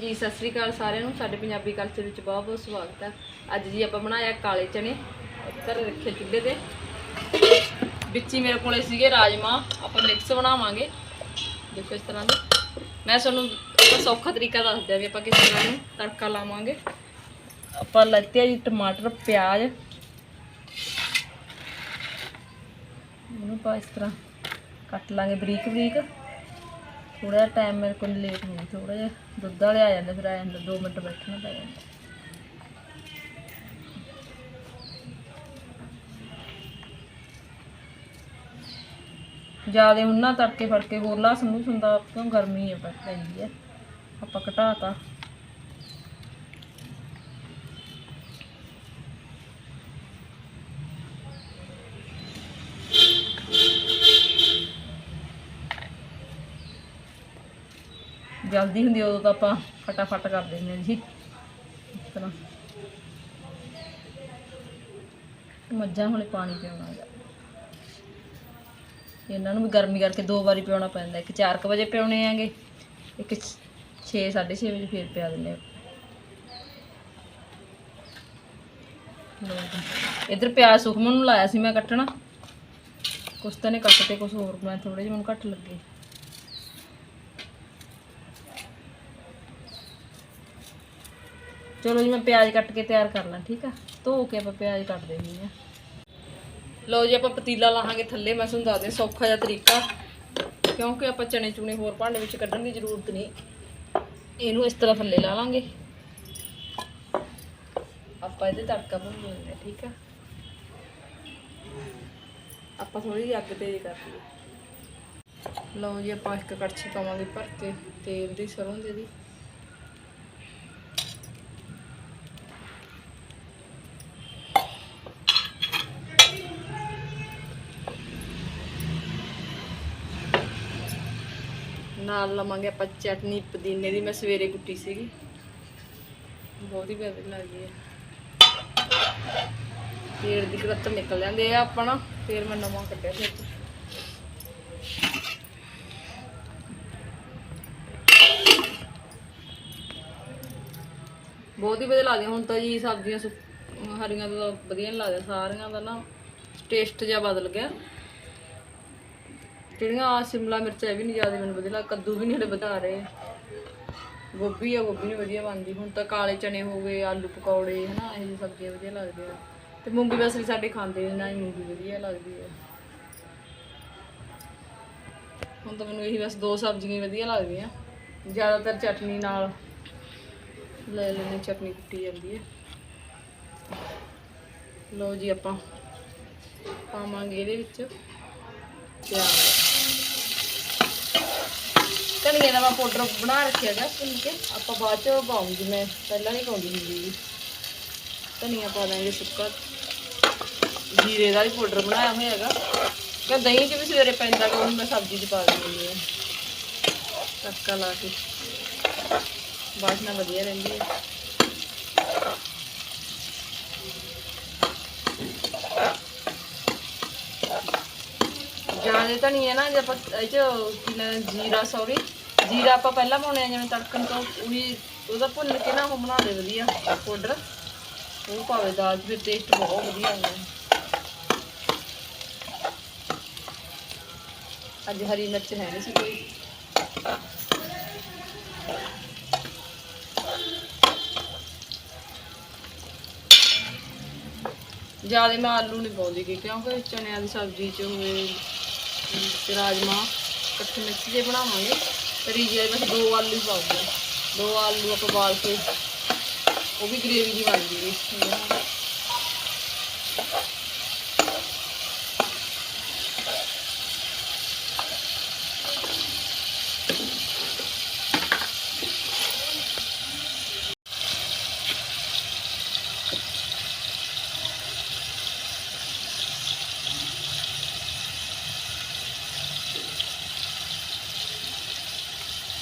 ਜੀ, ਸਤਿ ਸ੍ਰੀ ਅਕਾਲ ਸਾਰਿਆਂ ਨੂੰ। ਸਾਡੇ ਪੰਜਾਬੀ ਕਲਚਰ ਵਿੱਚ ਬਹੁਤ ਬਹੁਤ ਸਵਾਗਤ ਹੈ। ਅੱਜ ਜੀ ਆਪਾਂ ਬਣਾਇਆ ਕਾਲੇ ਚਨੇ ਘਰ ਰੱਖੇ ਚੁੱਲ੍ਹੇ ਤੇ। ਵਿੱਚ ਹੀ ਮੇਰੇ ਕੋਲੇ ਸੀਗੇ ਰਾਜਮਾ। ਆਪਾਂ ਮਿਕਸ ਬਣਾਵਾਂਗੇ। ਦੇਖੋ ਇਸ ਤਰ੍ਹਾਂ ਦੇ। ਮੈਂ ਤੁਹਾਨੂੰ ਆਪਾਂ ਸੌਖਾ ਤਰੀਕਾ ਦੱਸਦਿਆ ਵੀ ਆਪਾਂ ਕਿਸ ਤਰ੍ਹਾਂ ਨੂੰ ਤੜਕਾ ਲਾਵਾਂਗੇ। ਆਪਾਂ ਲੈਤੇ ਜੀ, ਟਮਾਟਰ, ਪਿਆਜ਼। ਇਹਨੂੰ ਆਪਾਂ ਇਸ ਤਰ੍ਹਾਂ ਕੱਟ ਲਾਂਗੇ ਬਰੀਕ ਬਰੀਕ ਥੋੜਾ ਜਿਹਾ ਟਾਈਮ ਮੇਰੇ ਕੋਲ ਲੇਟ ਹੋ ਗਿਆ ਥੋੜਾ ਜਿਹਾ ਦੁੱਧ ਵਾਲੇ ਆ ਜਾਂਦੇ, ਫਿਰ ਆ ਜਾਂਦਾ 2 ਮਿੰਟ ਬੈਠਣਾ ਪੈ ਜਾਂਦਾ। ਜਿਆਦੇ ਹੁਣ ਤੜਕੇ ਫੜਕੇ ਹੋਰ ਲਾ ਸਮੂਹ ਹੁੰਦਾ ਕਿਉਂ ਗਰਮੀ ਹੈ ਪੈ ਪੈਂਦੀ ਹੈ ਆਪਾਂ ਘਟਾਤਾ ਜਲਦੀ ਹੁੰਦੀ ਉਦੋਂ ਤਾਂ ਆਪਾਂ ਫਟਾਫਟ ਕਰ ਦਿੰਦੇ ਹਾਂ ਜੀ। ਇਸ ਤਰ੍ਹਾਂ। ਮੱਝਾਂ ਹੁਣੇ ਪਾਣੀ ਪਿਆਉਣਾ ਹੈਗਾ। ਇਹਨਾਂ ਨੂੰ ਵੀ ਗਰਮੀ ਕਰਕੇ ਦੋ ਵਾਰੀ ਪਿਆਉਣਾ ਪੈਂਦਾ। ਇੱਕ 4:00 ਵਜੇ ਪਿਆਉਣੇ ਆਂਗੇ ਇੱਕ 6 6:30 ਵਜੇ ਫੇਰ ਪਿਆ ਦਿੰਦੇ ਹਾਂ ਇੱਧਰ ਪਿਆਜ਼ ਸੁਖਮਨ ਨੂੰ ਲਾਇਆ ਸੀ ਮੈਂ ਕੱਟਣਾ। ਕੁਛ ਤਾਂ ਨੇ ਕੱਟ ਤੇ ਕੁਛ ਹੋਰ ਮੈਂ ਥੋੜੇ ਜਿਹਾ ਮੈਨੂੰ ਘੱਟ ਲੱਗੇ। ਚਲੋ ਜੀ, ਮੈਂ ਪਿਆਜ਼ ਕੱਟ ਕੇ ਤਿਆਰ ਕਰ ਲਾਂ, ਠੀਕ ਆ? ਧੋ ਕੇ ਆਪਾਂ ਪਿਆਜ਼ ਕੱਟ ਦੇਣੀ ਆ ਲਓ ਜੀ, ਆਪਾਂ ਪਤੀਲਾ ਲਾਹਾਂਗੇ ਥੱਲੇ, ਮੈਂ ਤੁਹਾਨੂੰ ਦੱਸਦੇ ਸੌਖਾ ਜਿਹਾ ਤਰੀਕਾ। ਕਿਉਂਕਿ ਆਪਾਂ ਚਣੇ ਚੂਣੇ ਹੋਰ ਭਾਂਡੇ ਵਿੱਚ ਕੱਢਣ ਦੀ ਜ਼ਰੂਰਤ ਨਹੀਂ। ਇਹਨੂੰ ਇਸ ਤਰ੍ਹਾਂ ਥੱਲੇ ਲਾ ਲਾਂਗੇ। ਆਪਾਂ ਇਹਦੇ ਤੜਕਾ ਭੁੰਨ ਠੀਕ ਆ? ਆਪਾਂ ਥੋੜੀ ਜਿਹੀ ਅੱਗ ਤੇਜ਼ ਕਰ ਲਈਏ। ਲਓ ਜੀ, ਆਪਾਂ ਇੱਕ ਕੜਛੀ ਪਾਵਾਂਗੇ ਭਰ ਕੇ, ਤੇਲ ਦੀ ਸਰੋਂ ਦੇ ਦੀ। ਨਾਲ ਲਵਾਂਗੇ ਆਪਾਂ ਚਟਨੀ, ਪੁਦੀਨੇ ਦੀ, ਮੈਂ ਸਵੇਰੇ ਕੁੱਟੀ ਸੀਗੀ। ਬਹੁਤ ਹੀ ਵਧੀਆ ਲੱਗਦੀ ਹੈ। ਤੇਲ ਦੀ ਕਰਤ ਨਿਕਲ ਜਾਂਦੇ ਆ ਆਪਾਂ ਨਾ, ਫਿਰ ਮੈਂ ਨਵਾਂ ਕੱਢਿਆ ਫਿਰ ਬਹੁਤ ਹੀ ਵਧੀਆ ਲੱਗਦੀਆਂ ਹੁਣ ਤਾਂ ਜੀ ਸਬਜ਼ੀਆਂ ਹਰੀਆਂ ਦਾ ਵਧੀਆ ਨਹੀਂ ਲੱਗਦੀਆਂ, ਸਾਰੀਆਂ ਦਾ ਨਾ ਟੇਸਟ ਜਿਹਾ ਬਦਲ ਗਿਆ। ਜਿਹੜੀਆਂ ਆਹ ਸ਼ਿਮਲਾ ਮਿਰਚ ਇਹ ਵੀ ਨਹੀਂ ਜ਼ਿਆਦਾ ਮੈਨੂੰ ਵਧੀਆ ਲੱਗ ਕੱਦੂ ਵੀ ਨਹੀਂ ਹਲੇ ਵਧਾ ਰਹੇ। ਗੋਭੀ ਆ, ਗੋਭੀ ਨਹੀਂ ਵਧੀਆ ਬਣਦੀ। ਹੁਣ ਤਾਂ ਕਾਲੇ ਚਨੇ ਹੋ ਗਏ, ਆਲੂ ਪਕੌੜੇ, ਹਨਾ, ਇਹ ਜਿਹੀ ਸਬਜ਼ੀਆਂ ਵਧੀਆ ਲੱਗਦੀਆਂ। ਤੇ ਮੂੰਗੀ ਵੈਸੇ ਸਾਡੇ ਖਾਂਦੇ ਨਾ ਹੀ ਮੂੰਗੀ ਵਧੀਆ ਲੱਗਦੀ ਹੈ। ਹੁਣ ਤਾਂ ਮੈਨੂੰ ਇਹੀ ਬਸ ਦੋ ਸਬਜ਼ੀਆਂ ਵਧੀਆ ਲੱਗਦੀਆਂ। ਜ਼ਿਆਦਾਤਰ ਚਟਨੀ ਨਾਲ ਲੈ ਲੈਣੇ ਚਟਨੀ ਕੁੱਟੀ ਜਾਂਦੀ ਹੈ। ਲੋ ਜੀ ਆਪਾਂ ਪਾਵਾਂਗੇ ਇਹਦੇ ਵਿੱਚ ਪਿਆਜ਼। ਧਨੀਆ ਦਾ ਮੈਂ ਪਾਊਡਰ ਬਣਾ ਰੱਖਿਆ ਗਾ ਭੁੰਨ ਕੇ। ਆਪਾਂ ਬਾਅਦ ਚ ਪਾਉਂਗੀ, ਮੈਂ ਪਹਿਲਾਂ ਨਹੀਂ ਪਾਉਂਦੀ ਹੁੰਦੀ ਜੀ। ਧਨੀਆ ਪਾ ਦਾਂਗੇ ਸੁੱਕਾ। ਜੀਰੇ ਦਾ ਵੀ ਪਾਊਡਰ ਬਣਾਇਆ ਹੋਇਆ ਹੈਗਾ। ਕਿ ਦਹੀਂ ਚ ਵੀ ਸਵੇਰੇ ਪੈਂਦਾ ਗਾ, ਉਹਨੂੰ ਮੈਂ ਸਬਜ਼ੀ ਚ ਪਾ ਦਿੰਦੀ ਹਾਂ। ਤੜਕਾ ਲਾ ਕੇ। ਬਾਸਨਾ ਵਧੀਆ ਰਹਿੰਦੀ ਹੈ। ਜ਼ਿਆਦਾ ਤਾਂ ਨਾ, ਜੇ ਆਪਾਂ ਇਹ ਚ ਕੀ ਨਾ ਜੀਰਾ ਸੌਰੀ ਜੀਰਾ ਆਪਾਂ ਪਹਿਲਾਂ ਪਾਉਣੇ ਆ, ਜਿਵੇਂ ਤੜਕਣ ਤੋਂ ਉਹੀ ਉਹਦਾ ਭੁੰਨ ਕੇ ਨਾ ਉਹ ਬਣਾ ਦੇ ਵਧੀਆ ਪਾਊਡਰ ਉਹ ਪਾਵੇ ਦਾਲ ਫਿਰ ਟੇਸਟ ਬਹੁਤ ਵਧੀਆ ਆਉਂਦਾ ਅੱਜ ਹਰੀ ਮਿਰਚ ਹੈ ਨਹੀਂ ਸੀ ਕੋਈ। ਜ਼ਿਆਦਾ ਮੈਂ ਆਲੂ ਨਹੀਂ ਪਾਉਂਦੀ ਕਿਉਂਕਿ ਚਨਿਆਂ ਦੀ ਸਬਜ਼ੀ ਚ ਹੋਵੇ ਤੇ ਰਾਜਮਾ ਇਕੱਠੇ ਮਿਕਸ ਜੇ ਬਣਾਵਾਂਗੇ ਤੇ ਰੀਜੇ ਬਸ ਦੋ ਆਲੂ ਹੀ ਦੋ ਆਲੂ ਆਪਾਂ ਬਾਲ ਕੇ, ਉਹ ਵੀ ਗ੍ਰੇਵੀ ਦੀ ਬਣ ਜੂਗੀ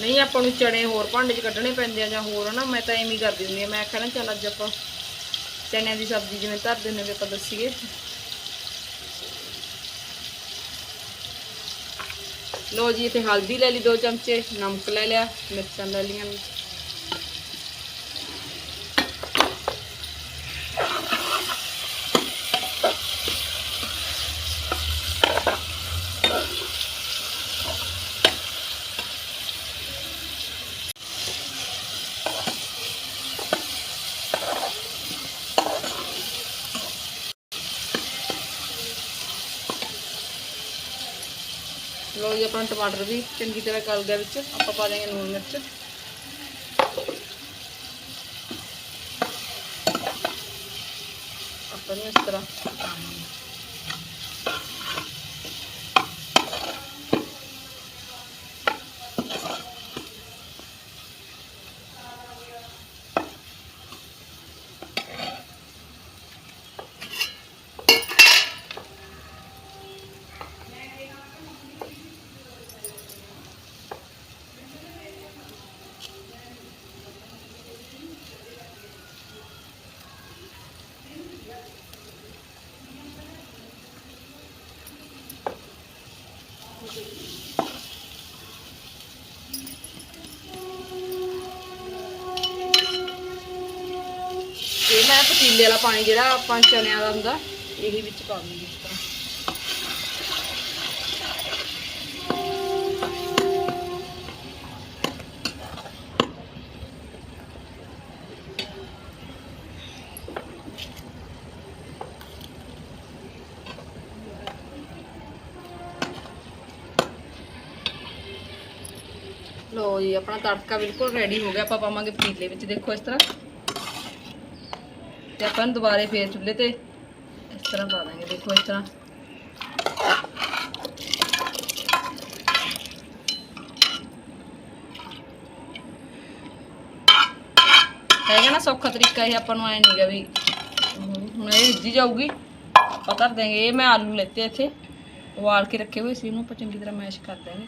ਨਹੀਂ, ਆਪਾਂ ਨੂੰ ਚਣੇ ਹੋਰ ਭਾਂਡੇ 'ਚ ਕੱਢਣੇ ਪੈਂਦੇ ਆ ਜਾਂ ਹੋਰ ਨਾ ਮੈਂ ਤਾਂ ਐਵੇਂ ਹੀ ਕਰਦੀ ਹੁੰਦੀ ਆ। ਮੈਂ ਆਖਿਆ ਨਾ, ਚੱਲ ਅੱਜ ਆਪਾਂ ਚਣਿਆਂ ਦੀ ਸਬਜ਼ੀ ਜਿਵੇਂ ਧਰਦੇ ਹੁੰਦੇ ਵੀ ਆਪਾਂ ਦੱਸੀਏ। ਲੋ ਜੀ, ਇੱਥੇ ਹਲਦੀ ਲੈ ਲਈ 2 ਚਮਚੇ, ਨਮਕ ਲੈ ਲਿਆ, ਮਿਰਚਾਂ ਲੈ ਲਈਆਂ। ਜੀ ਆਪਣਾ ਟਮਾਟਰ ਵੀ ਚੰਗੀ ਤਰ੍ਹਾਂ ਗਲ ਗਿਆ ਵਿੱਚ ਆਪਾਂ ਪਾ ਦਾਂਗੇ ਲੂਣ ਮਿਰਚ ਆਪਾਂ ਨੂੰ ਇਸ ਤਰ੍ਹਾਂ ਪਤੀਲੇ ਵਾਲਾ ਪਾਣੀ ਜਿਹੜਾ ਆਪਾਂ ਚਨਿਆਂ ਦਾ ਹੁੰਦਾ, ਇਹੀ ਵਿੱਚ ਪਾ ਦੂੰਗੀ ਇਸ ਤਰ੍ਹਾਂ। ਲੋ ਜੀ, ਆਪਣਾ ਤੜਕਾ ਬਿਲਕੁਲ ਰੈਡੀ ਹੋ ਗਿਆ। ਆਪਾਂ ਪਾਵਾਂਗੇ ਪਤੀਲੇ ਵਿੱਚ। ਦੇਖੋ ਇਸ ਤਰ੍ਹਾਂ ਤੇ ਆਪਾਂ ਨੂੰ ਦੁਬਾਰੇ ਫੇਰ ਚੁੱਲ੍ਹੇ ਤੇ ਇਸ ਤਰ੍ਹਾਂ ਪਾ ਦਾਂਗੇ। ਦੇਖੋ ਇਸ ਤਰ੍ਹਾਂ। ਹੈਗਾ ਨਾ ਸੌਖਾ ਤਰੀਕਾ ਇਹ ਆਪਾਂ ਨੂੰ ਐ ਨਹੀਂਗਾ ਵੀ ਹੁਣ ਇਹ ਰਿੱਝੀ ਜਾਊਗੀ। ਆਪਾਂ ਕਰ ਦਾਂਗੇ ਇਹ ਮੈਂ ਆਲੂ ਲੈਤੇ ਇੱਥੇ। ਉਬਾਲ ਕੇ ਰੱਖੇ ਹੋਏ ਸੀ। ਇਹਨੂੰ ਆਪਾਂ ਚੰਗੀ ਤਰ੍ਹਾਂ ਮੈਸ਼ ਕਰ ਦਾਂਗੇ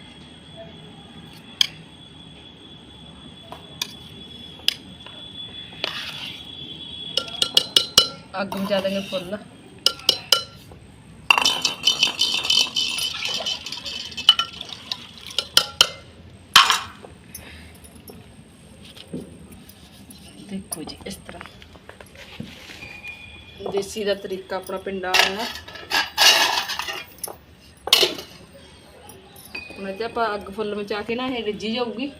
ਅੱਗ ਮਚਾ ਦਾਂਗੇ ਫੁੱਲ। ਦੇਖੋ ਜੀ, ਇਸ ਤਰ੍ਹਾਂ। ਦੇਸੀ ਦਾ ਤਰੀਕਾ ਆਪਣਾ ਪਿੰਡਾਂ ਵਾਲਾ ਹੁਣ ਤੇ ਆਪਾਂ ਅੱਗ ਫੁੱਲ ਮਚਾ ਕੇ ਨਾ ਇਹ ਰਿੱਝੀ ਜਾਊਗੀ।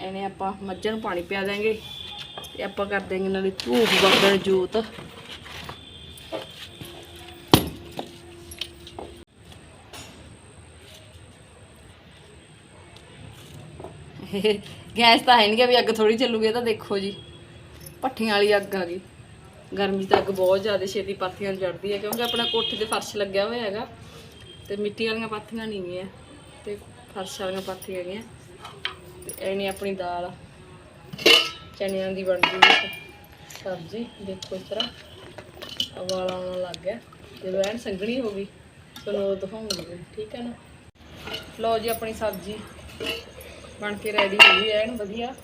ਐਵੇਂ ਆਪਾਂ ਮੱਝਾਂ ਨੂੰ ਪਾਣੀ ਪਿਆ ਦਾਂਗੇ ਤੇ ਆਪਾਂ ਕਰ ਦਾਂਗੇ ਨਾਲੇ ਧੂਪ ਬਾਬਾ ਜੋਤ। ਗੈਸ ਤਾਂ ਹੈ ਨਹੀਂ ਕਿ ਵੀ ਅੱਗ ਥੋੜੀ ਚੱਲੂਗੀ ਤਾਂ ਦੇਖੋ ਜੀ। ਭੱਠੀਆਂ ਵਾਲੀ ਅੱਗ ਆ ਗਈ। ਗਰਮੀ ਤਾਂ ਅੱਗ ਬਹੁਤ ਜ਼ਿਆਦਾ, ਛੇਤੀ ਪਾਥੀਆਂ ਨੂੰ ਚੜਦੀ ਹੈ ਕਿਉਂਕਿ ਆਪਣਾ ਕੋਠੇ ਤੇ ਫਰਸ਼ ਲੱਗਿਆ ਹੋਇਆ ਹੈਗਾ। ਤੇ ਮਿੱਟੀ ਵਾਲੀਆਂ ਪਾਥੀਆਂ ਨਹੀਂ ਹੈ ਤੇ ਫਰਸ਼ ਵਾਲੀਆਂ ਪਾਥੀਆਂ ਹੈਗੀਆਂ। ਤੇ ਐਨੀ ਆਪਣੀ ਦਾਲ। ਚਨਿਆਂ ਦੀ ਬਣਦੀ ਹੈ ਸਬਜ਼ੀ, ਦੇਖੋ ਇਸ ਤਰ੍ਹਾਂ। ਵਾਲਾ ਆਉਣ ਲੱਗ ਗਿਆ। ਜਦੋਂ ਐਨ ਸੰਘਣੀ ਹੋ ਗਈ, ਤੁਹਾਨੂੰ ਉਹ ਦਿਖਾਉਂਗੀ ਠੀਕ ਹੈ ਨਾ? ਲਓ ਜੀ, ਆਪਣੀ ਸਬਜ਼ੀ ਬਣ ਕੇ ਰੈਡੀ ਹੋ ਗਈ, ਐਨ ਵਧੀਆ।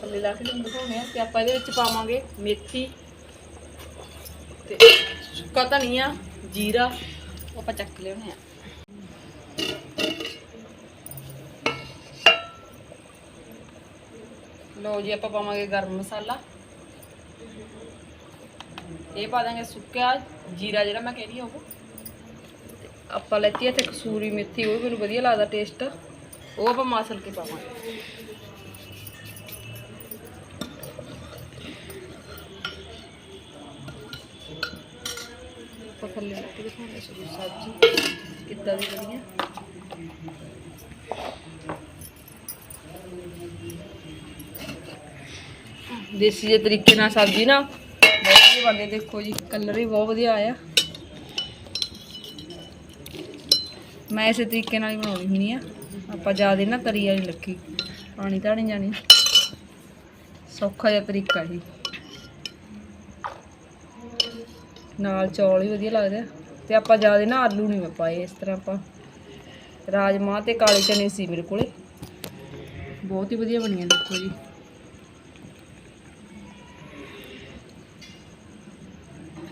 ਥੱਲੇ ਲਾ ਕੇ ਤੁਹਾਨੂੰ ਦਿਖਾਉਣੇ ਆ ਤੇ ਆਪਾਂ ਇਹਦੇ ਵਿੱਚ ਪਾਵਾਂਗੇ ਮੇਥੀ ਤੇ ਸੁੱਕਾ ਧਨੀਆ, ਜੀਰਾ ਉਹ ਆਪਾਂ ਚੱਕ ਲਿਆਉਣੇ ਆ। ਲਓ ਜੀ, ਆਪਾਂ ਪਾਵਾਂਗੇ ਗਰਮ ਮਸਾਲਾ। ਇਹ ਪਾ ਦਾਂਗੇ ਸੁੱਕਾ ਜੀਰਾ ਜਿਹੜਾ ਮੈਂ ਕਹਿ ਰਹੀ ਉਹ। ਆਪਾਂ ਲੈਤੀ ਇੱਥੇ ਕਸੂਰੀ ਮੇਥੀ, ਉਹ ਮੈਨੂੰ ਵਧੀਆ ਲੱਗਦਾ ਟੇਸਟ ਉਹ ਆਪਾਂ ਮਾਸਲ ਕੇ ਪਾਵਾਂਗੇ। ਆਪਾਂ ਥੱਲੇ ਰੱਖ ਕੇ ਦਿਖਾਉਂਦੇ ਸਬਜ਼ੀ। ਕਿੱਦਾਂ ਦੀ ਵਧੀਆ ਦੇਸੀ ਦੇ ਤਰੀਕੇ ਨਾਲ ਸਬਜ਼ੀ ਨਾ। ਬਹੁਤ ਵਧੀਆ ਬਣਦੀ, ਦੇਖੋ ਜੀ ਕਲਰ ਵੀ ਬਹੁਤ ਵਧੀਆ ਆਇਆ। ਮੈਂ ਇਸੇ ਤਰੀਕੇ ਨਾਲ ਹੀ ਬਣਾਉਣੀ ਹੁੰਦੀ ਆ ਆਪਾਂ ਜ਼ਿਆਦਾ ਨਾ ਤਰੀ ਵਾਲੀ ਲੱਗੀ ਪਾਣੀ ਤਾਂ ਨਹੀਂ ਜਾਣੀ। ਸੌਖਾ ਜਿਹਾ ਤਰੀਕਾ ਜੀ। ਨਾਲ ਚੌਲ ਵੀ ਵਧੀਆ ਲੱਗਦੇ ਆ। ਤੇ ਆਪਾਂ ਜ਼ਿਆਦਾ ਨਾ ਆਲੂ ਨਹੀਂ ਪਾਏ, ਇਸ ਤਰ੍ਹਾਂ ਆਪਾਂ ਰਾਜਮਾਂਹ ਤੇ ਕਾਲੇ ਚਨੇ ਸੀ ਮੇਰੇ ਕੋਲੇ। ਬਹੁਤ ਹੀ ਵਧੀਆ ਬਣੀਆਂ, ਦੇਖੋ ਜੀ।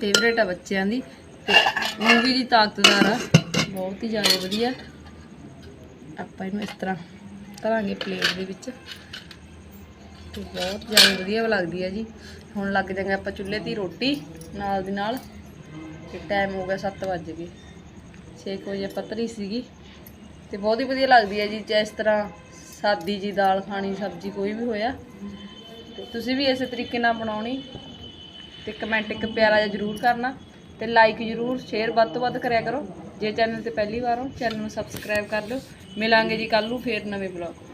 ਫੇਵਰੇਟ ਆ ਬੱਚਿਆਂ ਦੀ। ਤੇ ਮੂਵੀ ਦੀ ਤਾਕਤਦਾਰ ਆ। ਬਹੁਤ ਹੀ ਜ਼ਿਆਦਾ ਵਧੀਆ। ਆਪਾਂ ਇਹਨੂੰ ਇਸ ਤਰ੍ਹਾਂ ਧਰਾਂਗੇ ਪਲੇਟ ਦੇ ਵਿੱਚ। ਤੇ ਬਹੁਤ ਜ਼ਿਆਦਾ ਵਧੀਆ ਲੱਗਦੀ ਹੈ ਜੀ। ਹੁਣ ਲੱਗ ਜਾਂਗੇ ਆਪਾਂ ਚੁੱਲ੍ਹੇ ਦੀ ਰੋਟੀ ਨਾਲ ਦੀ ਨਾਲ। ਤੇ ਟਾਈਮ ਹੋ ਗਿਆ 7 ਵੱਜ ਗਏ। 6 ਵਜੇ ਪਤਰੀ ਸੀਗੀ। ਤੇ ਬਹੁਤ ਹੀ ਵਧੀਆ ਲੱਗਦੀ ਹੈ ਜੀ। ਜਿਸ ਤਰ੍ਹਾਂ ਸਾਦੀ ਜੀ ਦਾਲ ਖਾਣੀ, ਸਬਜ਼ੀ ਕੋਈ ਵੀ ਹੋਇਆ। ਤੇ ਤੁਸੀਂ ਵੀ ਇਸੇ ਤਰੀਕੇ ਨਾਲ ਬਣਾਉਣੀ। ਤੇ ਕਮੈਂਟ ਇੱਕ ਪਿਆਰਾ ਜਿਹਾ ਜ਼ਰੂਰ ਕਰਨਾ ਤੇ ਲਾਈਕ ਜ਼ਰੂਰ ਸ਼ੇਅਰ ਵੱਧ ਤੋਂ ਵੱਧ ਕਰਿਆ ਕਰੋ। ਜੇ ਚੈਨਲ ਤੇ ਪਹਿਲੀ ਵਾਰ ਹੋ ਚੈਨਲ ਨੂੰ ਸਬਸਕ੍ਰਾਈਬ ਕਰ ਲਓ। ਮਿਲਾਂਗੇ ਜੀ ਕੱਲ ਨੂੰ ਫੇਰ ਨਵੇਂ ਬਲੌਗ